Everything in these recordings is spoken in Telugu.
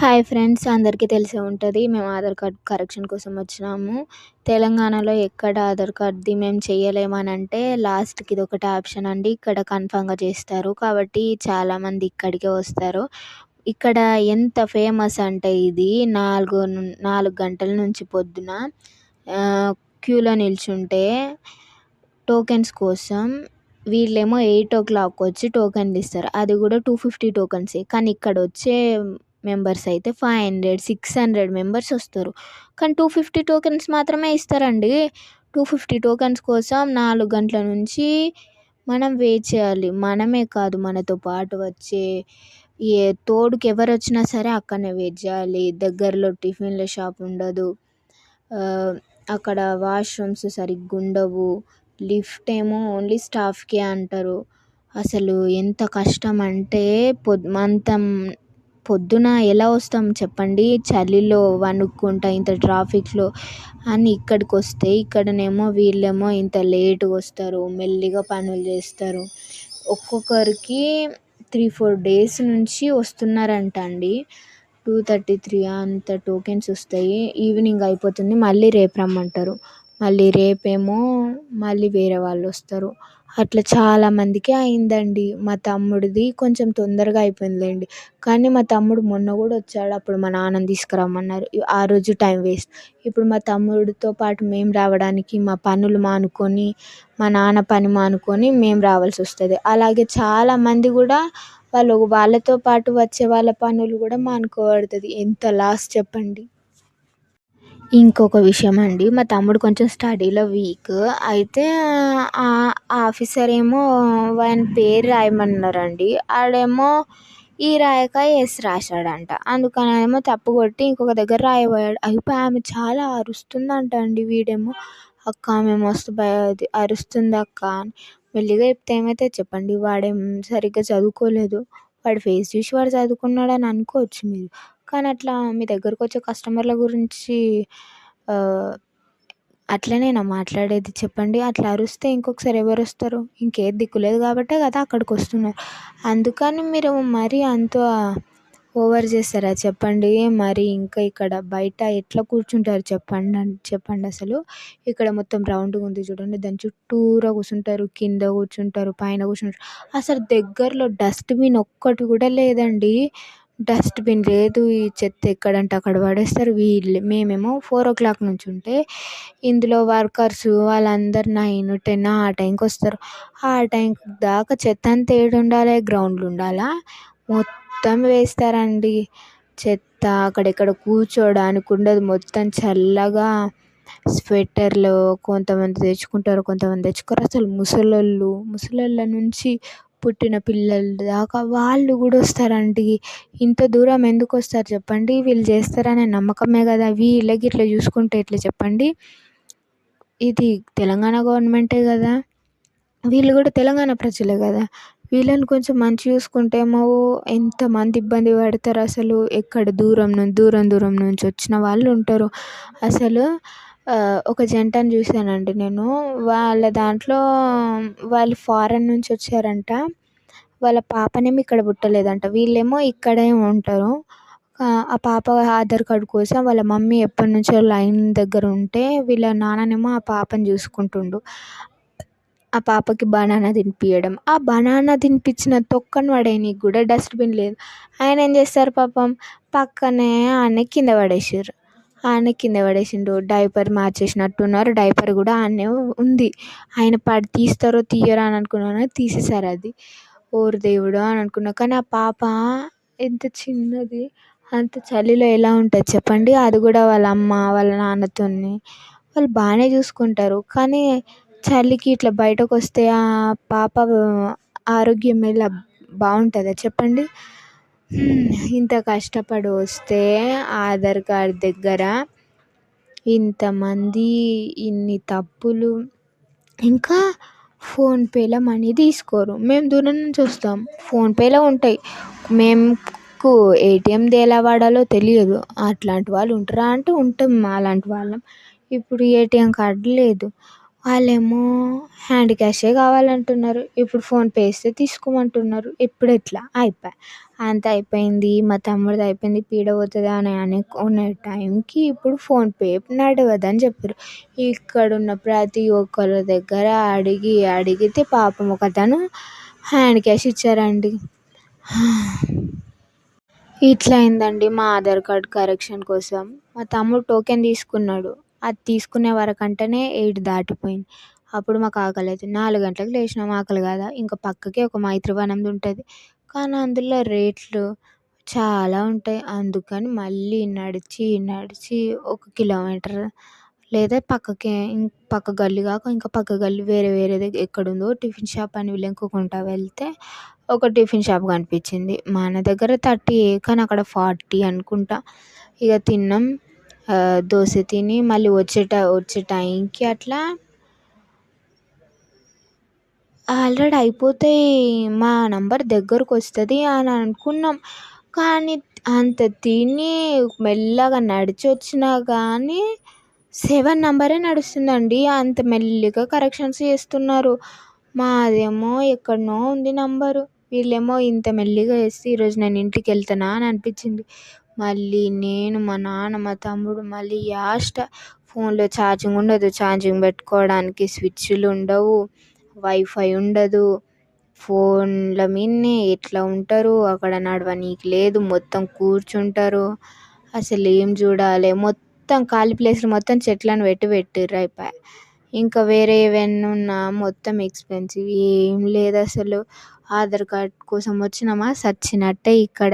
హాయ్ ఫ్రెండ్స్ అందరికీ తెలిసే ఉంటుంది. మేము ఆధార్ కార్డ్ కరెక్షన్ కోసం వచ్చినాము. తెలంగాణలో ఎక్కడ ఆధార్ కార్డ్ది మేము చేయలేమని అంటే లాస్ట్కి ఇది ఒకటి ఆప్షన్ అండి. ఇక్కడ కన్ఫామ్గా చేస్తారు. కాబట్టి చాలామంది ఇక్కడికే వస్తారు. ఇక్కడ ఎంత ఫేమస్ అంటే ఇది నాలుగు నాలుగు గంటల నుంచి పొద్దున క్యూలో నిల్చుంటే టోకెన్స్ కోసం వీళ్ళేమో ఎయిట్ ఓ క్లాక్ వచ్చి టోకెన్లు ఇస్తారు. అది కూడా టూ ఫిఫ్టీ టోకెన్సే. కానీ ఇక్కడ వచ్చే మెంబర్స్ అయితే five hundred six hundred members వస్తారు. కానీ టూ ఫిఫ్టీ టోకెన్స్ మాత్రమే ఇస్తారండి. టూ ఫిఫ్టీ టోకెన్స్ కోసం నాలుగు గంటల నుంచి మనం వెయిట్ చేయాలి. మనమే కాదు మనతో పాటు వచ్చే ఏ తోడుకి ఎవరు వచ్చినా సరే అక్కడనే వెయిట్ చేయాలి. దగ్గరలో టిఫిన్ల షాప్ ఉండదు. అక్కడ వాష్రూమ్స్ సరిగ్గా ఉండవు. లిఫ్ట్ ఏమో ఓన్లీ స్టాఫ్కే అంటారు. అసలు ఎంత కష్టం అంటే పొద్దు మంతం పొద్దున ఎలా వస్తాం చెప్పండి? చలిలో వణుక్కుంటా ఇంత ట్రాఫిక్లో అని ఇక్కడికి వస్తే ఇక్కడనేమో వీళ్ళేమో ఇంత లేటుగా వస్తారు మెల్లిగా పనులు చేస్తారు. ఒక్కొక్కరికి త్రీ ఫోర్ డేస్ నుంచి వస్తున్నారంట అండి. టూ థర్టీ త్రీ అంత టోకెన్స్ వస్తాయి. ఈవినింగ్ అయిపోతుంది మళ్ళీ రేపు రమ్మంటారు. మళ్ళీ రేపేమో మళ్ళీ వేరే వాళ్ళు వస్తారు. అట్లా చాలా మందికి అయిందండి. మా తమ్ముడిది కొంచెం తొందరగా అయిపోయిందిలేండి. కానీ మా తమ్ముడు మొన్న కూడా వచ్చాడు. అప్పుడు మా నాన్నని తీసుకురమ్మన్నారు. ఆ రోజు టైం వేస్ట్. ఇప్పుడు మా తమ్ముడితో పాటు మేము రావడానికి మా పనులు మానుకొని మా నాన్న పని మానుకొని మేము రావాల్సి వస్తుంది. అలాగే చాలామంది కూడా వాళ్ళు వాళ్ళతో పాటు వచ్చే వాళ్ళ పనులు కూడా మానుకోబడుతుంది. ఎంత లాస్ చెప్పండి. ఇంకొక విషయం అండి మా తమ్ముడు కొంచెం స్టడీలో వీక్. అయితే ఆ ఆఫీసర్ ఏమో వాని పేరు రాయమన్నారండి. ఆడేమో ఈ రాయక ఎస్ రాశాడంట. అందుకని ఏమో తప్పు కొట్టి ఇంకొక దగ్గర రాయబోయాడు. అయిపోయి ఆమె చాలా అరుస్తుందంట అండి వీడేమో. అక్క ఆమె మస్తు భయ అరుస్తుంది అక్క అని. మెల్లిగా చెప్తే ఏమైతే చెప్పండి వాడేం సరిగ్గా చదువుకోలేదు. వాడి ఫేస్ చూసి వాడు చదువుకున్నాడని అనుకోవచ్చు మీరు. కానీ అట్లా మీ దగ్గరకు వచ్చే కస్టమర్ల గురించి అట్లనేనా మాట్లాడేది. చెప్పండి. అట్లా అరిస్తే ఇంకొకసారి ఎవరు వస్తారు? ఇంకేం దిక్కులేదు కాబట్టే కదా అక్కడికి వస్తున్నారు. అందుకని మీరు మరీ అంత ఓవర్ చేస్తారా? చెప్పండి. మరి ఇంకా ఇక్కడ బయట ఎట్లా కూర్చుంటారు? చెప్పండి చెప్పండి అసలు. ఇక్కడ మొత్తం రౌండ్గా ఉంది చూడండి. దాని చుట్టూరా కూర్చుంటారు. కింద కూర్చుంటారు. పైన కూర్చుంటారు. అసలు దగ్గరలో డస్ట్బిన్ ఒక్కటి కూడా లేదండి. డస్ట్బిన్ లేదు ఈ చెత్త ఎక్కడంటే అక్కడ పడేస్తారు. వీళ్ళు మేమేమో ఫోర్ ఓ క్లాక్ నుంచి ఉంటే ఇందులో వర్కర్స్ వాళ్ళందరూ నైన్ టెన్ ఆ టైంకి వస్తారు. ఆ టైం దాకా చెత్త అంతా ఏడ ఉండాలి గ్రౌండ్లో ఉండాలా? మొత్తం వేస్తారండి. చెత్త అక్కడెక్కడ కూర్చోడానికి ఉండదు. మొత్తం చల్లగా స్వెటర్లు కొంతమంది తెచ్చుకుంటారు కొంతమంది తెచ్చుకోరు. అసలు ముసలోళ్ళు ముసలోళ్ళ నుంచి పుట్టిన పిల్లలు దాకా వాళ్ళు కూడా వస్తారండి ఇంత దూరం ఎందుకు వస్తారు చెప్పండి? వీళ్ళు చేస్తారనే నమ్మకమే కదా. వీళ్ళకి ఇట్లా చూసుకుంటే ఎట్లా చెప్పండి? ఇది తెలంగాణ గవర్నమెంటే కదా. వీళ్ళు కూడా తెలంగాణ ప్రజలే కదా. వీళ్ళని కొంచెం మంచిగా చూసుకుంటే ఏమో ఎంతమంది ఇబ్బంది పడతారు అసలు. ఎక్కడ దూరం నుంచి దూరం దూరం నుంచి వచ్చిన వాళ్ళు ఉంటారు. అసలు ఒక జంటను చూశానండి నేను. వాళ్ళ దాంట్లో వాళ్ళు ఫారెన్ నుంచి వచ్చారంట. వాళ్ళ పాపనేమో ఇక్కడ పుట్టలేదంట. వీళ్ళేమో ఇక్కడే ఉంటారు. ఆ పాప ఆధార్ కార్డు కోసం వాళ్ళ మమ్మీ ఎప్పటి నుంచో లైన్ దగ్గర ఉంటే వీళ్ళ నాన్ననేమో ఆ పాపని చూసుకుంటుండు. ఆ పాపకి బనానా తినిపించడం ఆ బనానా తినిపించిన తొక్కను పడేయనీకి కూడా డస్ట్బిన్ లేదు. ఆయన ఏం చేస్తారు పాపం? పక్కనే ఆయన కింద పడేసారు ఆయన కింద పడేసిండు. డైపర్ మార్చేసినట్టున్నారు. డైపర్ కూడా ఆడనే ఉంది. ఆయన పడి తీస్తారో తీయరో అని అనుకున్నాను. తీసేసారు అది. ఓరి దేవుడా అని అనుకున్నా. కానీ ఆ పాప ఎంత చిన్నది అంత చలిలో ఎలా ఉంటుంది చెప్పండి. అది కూడా వాళ్ళ అమ్మ వాళ్ళ నాన్నతోని వాళ్ళు బాగానే చూసుకుంటారు. కానీ చలికి ఇట్లా బయటకు వస్తే ఆ పాప ఆరోగ్యం ఎలా బాగుంటుందా చెప్పండి. Hmm. ఇంత కష్టపడి వస్తే ఆధార్ కార్డ్ దగ్గర ఇంతమంది ఇన్ని తప్పులు ఇంకా ఫోన్పేలో మనీ తీసుకోరు. మేము దూరం నుంచి వస్తాం. ఫోన్పేలో ఉంటాయి. మేము ఏటీఎంది ఎలా వాడాలో తెలియదు. అట్లాంటి వాళ్ళు ఉంటారా అంటే ఉంటాం. అలాంటి వాళ్ళం. ఇప్పుడు ఏటీఎం కార్డు లేదు. వాళ్ళేమో హ్యాండ్ క్యాషే కావాలంటున్నారు. ఇప్పుడు ఫోన్పే ఇస్తే తీసుకోమంటున్నారు. ఇప్పుడు ఎట్లా? అయిపోయా అంత అయిపోయింది మా తమ్ముడిది అయిపోయింది పీడ పోతుంది అని అనుకునే టైంకి ఇప్పుడు ఫోన్పే నడవదని చెప్పారు. ఇక్కడున్న ప్రతి ఒక్కరి దగ్గర అడిగి అడిగితే పాపం ఒకతను హ్యాండ్ క్యాష్ ఇచ్చారండి. ఇట్లా అయిందండి మా ఆధార్ కార్డ్ కరెక్షన్ కోసం. మా తమ్ముడు టోకెన్ తీసుకున్నాడు. అది తీసుకునే వరకంటేనే ఎయిట్ దాటిపోయింది. అప్పుడు మాకు ఆకలి అవుతుంది నాలుగు గంటలకు లేచినాం. ఆకలి కాదా? ఇంకా పక్కకే ఒక మైత్రివనంది ఉంటుంది. కానీ అందులో రేట్లు చాలా ఉంటాయి. అందుకని మళ్ళీ నడిచి నడిచి ఒక కిలోమీటర్ లేదా పక్కకే పక్క గల్లీ కాక ఇంకా పక్క గల్లీ వేరే వేరేది ఎక్కడుందో టిఫిన్ షాప్ అని వెతుక్కుంటూ వెళ్తే ఒక టిఫిన్ షాప్ కనిపించింది. మన దగ్గర థర్టీ కానీ అక్కడ ఫార్టీ అనుకుంటా. ఇక తిన్నాం. దోశ తిని మళ్ళీ వచ్చే వచ్చే టైంకి అట్లా ఆల్రెడీ అయిపోతాయి మా నెంబర్ దగ్గరకు వస్తుంది అని అనుకున్నాం. కానీ అంత తిని మెల్లగా నడిచి వచ్చినా కానీ సెవెన్ నెంబరే నడుస్తుందండి. అంత మెల్లిగా కరెక్షన్స్ చేస్తున్నారు. మాదేమో ఎక్కడనో ఉంది నెంబరు. వీళ్ళేమో ఇంత మెల్లిగా వేస్తే ఈరోజు నేను ఇంటికి వెళ్తానా అని అనిపించింది. మళ్ళీ నేను మా నాన్న మా తమ్ముడు మళ్ళీ లాస్ట్ ఫోన్లో ఛార్జింగ్ ఉండదు. ఛార్జింగ్ పెట్టుకోవడానికి స్విచ్లు ఉండవు వైఫై ఉండదు. ఫోన్ల మీదనే ఎట్లా ఉంటారు? అక్కడ నడవనీకి లేదు మొత్తం కూర్చుంటారు. అసలు ఏం చూడాలి? మొత్తం ఖాళీ ప్లేస్లు మొత్తం చెట్లను పెట్టి పెట్టిర్రు అయిపోయా ఇంకా వేరే ఏవైనా ఉన్నా మొత్తం ఎక్స్పెన్సివ్ ఏం లేదు అసలు. ఆధార్ కార్డ్ కోసం వచ్చినామా? చచ్చినట్టే ఇక్కడ.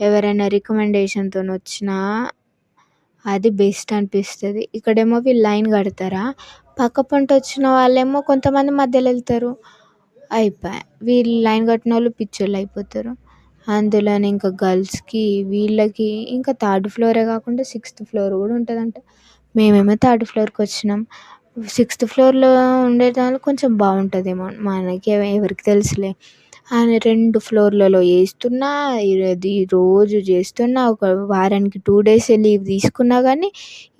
ఎవరైనా రికమెండేషన్తో వచ్చినా అది బెస్ట్ అనిపిస్తుంది. ఇక్కడేమో వీళ్ళు లైన్ కడతారా? పక్క పంట వచ్చిన వాళ్ళేమో కొంతమంది మధ్యలో వెళ్తారు. అయిపోయా. వీళ్ళు లైన్ కట్టిన వాళ్ళు పిచ్చోళ్ళు అయిపోతారు. అందులోనే ఇంకా గర్ల్స్కి వీళ్ళకి ఇంకా థర్డ్ ఫ్లోరే కాకుండా సిక్స్త్ ఫ్లోర్ కూడా ఉంటుందంట. మేమేమో థర్డ్ ఫ్లోర్కి వచ్చినాం. సిక్స్త్ ఫ్లోర్లో ఉండే కొంచెం బాగుంటుందేమో. మనకి ఎవరికి తెలుసులే. ఆయన రెండు ఫ్లోర్లలో వేస్తున్నా ఇది రోజు చేస్తున్నా ఒక వారానికి టూ డేస్ లీవ్ తీసుకున్నా కానీ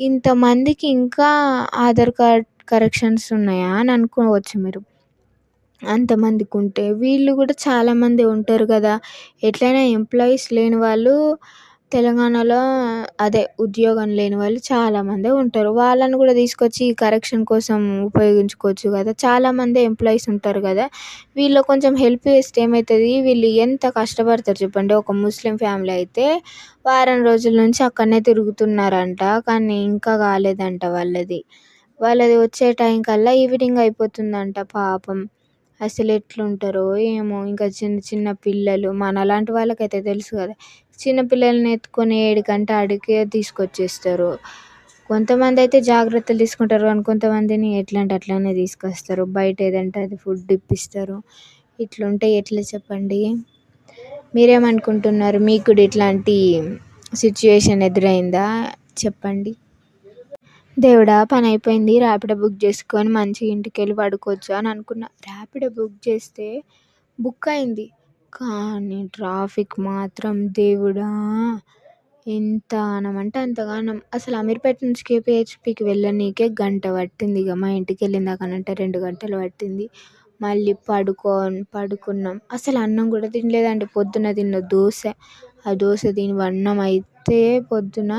ఇంతమందికి ఇంకా ఆధార్ కార్డ్ కరెక్షన్స్ ఉన్నాయా అని అనుకోవచ్చు మీరు. అంతమందికి ఉంటే వీళ్ళు కూడా చాలామంది ఉంటారు కదా. ఎట్లయినా ఎంప్లాయీస్ లేని వాళ్ళు తెలంగాణలో అదే ఉద్యోగం లేని వాళ్ళు చాలామందే ఉంటారు. వాళ్ళని కూడా తీసుకొచ్చి కరెక్షన్ కోసం ఉపయోగించుకోవచ్చు కదా. చాలామంది ఎంప్లాయీస్ ఉంటారు కదా. వీళ్ళు కొంచెం హెల్ప్ చేస్తే ఏమవుతుంది వీళ్ళు ఎంత కష్టపడతారు చెప్పండి. ఒక ముస్లిం ఫ్యామిలీ అయితే వారం రోజుల నుంచి అక్కడనే తిరుగుతున్నారంట. కానీ ఇంకా కాలేదంట వాళ్ళది. వాళ్ళది వచ్చే టైం కల్లా ఈవినింగ్ అయిపోతుందంట పాపం. అసలు ఎట్లుంటారో ఏమో. ఇంకా చిన్న చిన్న పిల్లలు. మనలాంటి వాళ్ళకైతే తెలుసు కదా. చిన్నపిల్లల్ని ఎత్తుకొని ఏడికంటే ఆడికే తీసుకొచ్చేస్తారు. కొంతమంది అయితే జాగ్రత్తలు తీసుకుంటారు కానీ కొంతమందిని ఎట్లా అంటే అట్లానే తీసుకొస్తారు. బయట ఏదంటే అది ఫుడ్ ఇప్పిస్తారు. ఇట్లుంటే ఎట్లా చెప్పండి? మీరేమనుకుంటున్నారు? మీకు కూడా ఇట్లాంటి సిచ్యువేషన్ ఎదురైందా? చెప్పండి. దేవుడా పని అయిపోయింది. ర్యాపిడో బుక్ చేసుకొని మంచిగా ఇంటికి వెళ్ళి పడుకోవచ్చు అని అనుకున్నా. ర్యాపిడో బుక్ చేస్తే బుక్ అయింది. కానీ ట్రాఫిక్ మాత్రం దేవుడా! ఎంత అంటే అంతగానం అసలు అమీర్పేట నుంచి కేపీహెచ్పికి వెళ్ళనీకే గంట పట్టింది. ఇక మా ఇంటికి వెళ్ళిన దాకానంటే రెండు గంటలు పట్టింది. మళ్ళీ పడుకో పడుకున్నాం. అసలు అన్నం కూడా తినలేదండి. పొద్దున తిన్న దోశ. ఆ దోశ తిని అన్నం అయితే పొద్దున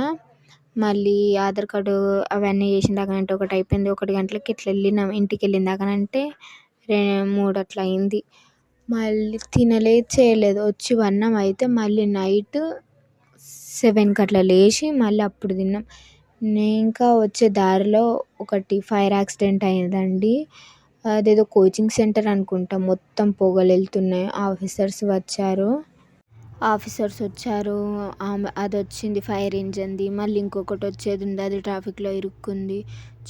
మళ్ళీ ఆధార్ కార్డు అవన్నీ చేసిన దాకానంటే ఒకటి అయిపోయింది. ఒకటి గంటలకి ఇట్లా వెళ్ళినాం. ఇంటికి వెళ్ళిన దాకానంటే రే మూడు అట్లా అయింది. మళ్ళీ తినలేదు చేయలేదు. వచ్చి వన్నం అయితే మళ్ళీ నైట్ సెవెన్కి అట్లా లేచి మళ్ళీ అప్పుడు తిన్నాం. నేను ఇంకా వచ్చే దారిలో ఒకటి ఫైర్ యాక్సిడెంట్ అయిందండి. అదేదో కోచింగ్ సెంటర్ అనుకుంటా. మొత్తం పొగలు వెళ్తున్నాయి. ఆఫీసర్స్ వచ్చారు. ఆఫీసర్స్ వచ్చారు. అది వచ్చింది ఫైర్ ఇంజన్ది. మళ్ళీ ఇంకొకటి వచ్చేది ఉంది అది ట్రాఫిక్లో ఇరుక్కుంది.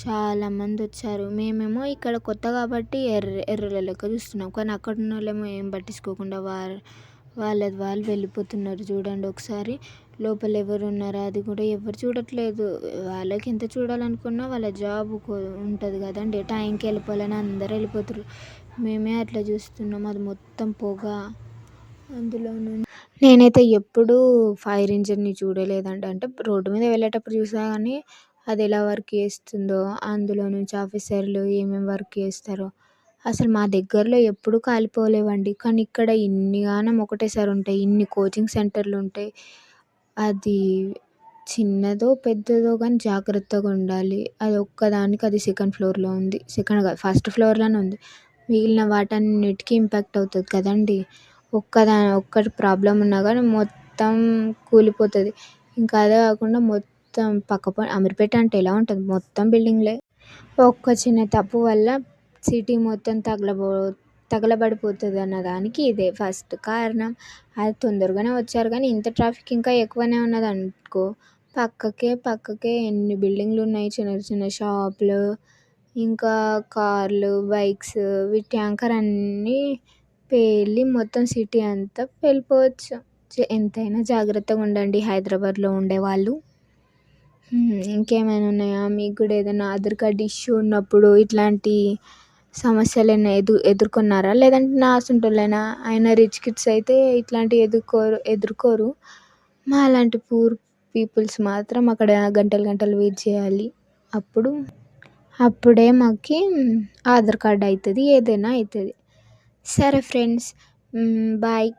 చాలామంది వచ్చారు. మేమేమో ఇక్కడ కొత్త కాబట్టి ఎర్ర ఎర్రల లెక్క చూస్తున్నాం. కానీ అక్కడ ఉన్న వాళ్ళేమో ఏం పట్టించుకోకుండా వారు వాళ్ళది వాళ్ళు వెళ్ళిపోతున్నారు చూడండి ఒకసారి. లోపల ఎవరు ఉన్నారో అది కూడా ఎవరు చూడట్లేదు. వాళ్ళకి ఎంత చూడాలనుకున్నా వాళ్ళ జాబ్ ఉంటుంది కదండి. టైంకి వెళ్ళిపోవాలని అందరూ వెళ్ళిపోతారు మేమే అట్లా చూస్తున్నాం. అది మొత్తం పొగ. అందులో నేనైతే ఎప్పుడూ ఫైర్ ఇంజిన్ని చూడలేదండి. అంటే రోడ్డు మీద వెళ్ళేటప్పుడు చూసా కానీ అది ఎలా వర్క్ చేస్తుందో అందులో నుంచి ఆఫీసర్లు ఏమేమి వర్క్ చేస్తారో అసలు మా దగ్గరలో ఎప్పుడు కాలిపోలేవండి. కానీ ఇక్కడ ఇన్ని గానం ఒకటేసారి ఉంటాయి ఇన్ని కోచింగ్ సెంటర్లు ఉంటాయి. అది చిన్నదో పెద్దదో కానీ జాగ్రత్తగా ఉండాలి. అది ఒక్కదానికి అది సెకండ్ ఫ్లోర్లో ఉంది. సెకండ్ కాదు ఫస్ట్ ఫ్లోర్లోనే ఉంది. మిగిలిన వాటన్నిటికీ ఇంపాక్ట్ అవుతుంది కదండి. ఒక్కదా ఒక్కటి ప్రాబ్లం ఉన్నా కానీ మొత్తం కూలిపోతుంది. ఇంకా అదే కాకుండా మొత్తం పక్క అమీర్పేట అంటే ఎలా ఉంటుంది? మొత్తం బిల్డింగ్లే. ఒక్క చిన్న తప్పు వల్ల సిటీ మొత్తం తగలబో తగలబడిపోతుంది అన్నదానికి ఇదే ఫస్ట్ కారణం. అది తొందరగానే వచ్చారు కానీ ఇంత ట్రాఫిక్ ఇంకా ఎక్కువనే ఉన్నది అనుకో. పక్కకే పక్కకే ఎన్ని బిల్డింగ్లు ఉన్నాయి? చిన్న చిన్న షాపులు ఇంకా కార్లు బైక్స్ వీటి ట్యాంకర్ అన్నీ పేలి మొత్తం సిటీ అంతా వెళ్ళిపోవచ్చు. ఎంతైనా జాగ్రత్తగా ఉండండి హైదరాబాద్లో ఉండేవాళ్ళు. ఇంకేమైనా ఉన్నాయా? మీకు కూడా ఏదైనా ఆధార్ కార్డ్ ఇష్యూ ఉన్నప్పుడు ఇట్లాంటి సమస్యలు ఏమైనా ఎదు ఎదుర్కొన్నారా? లేదంటే నా అసంటోళ్ళేనా అయినా రిచ్ కిడ్స్ అయితే ఇట్లాంటివి ఎదుర్కోరు ఎదుర్కోరు. మా అలాంటి పూర్ పీపుల్స్ మాత్రం అక్కడ గంటలు గంటలు వెయిట్ చేయాలి. అప్పుడు అప్పుడే మాకు ఆధార్ కార్డ్ అవుతుంది ఏదైనా అవుతుంది సరే ఫ్రెండ్స్ బాయ్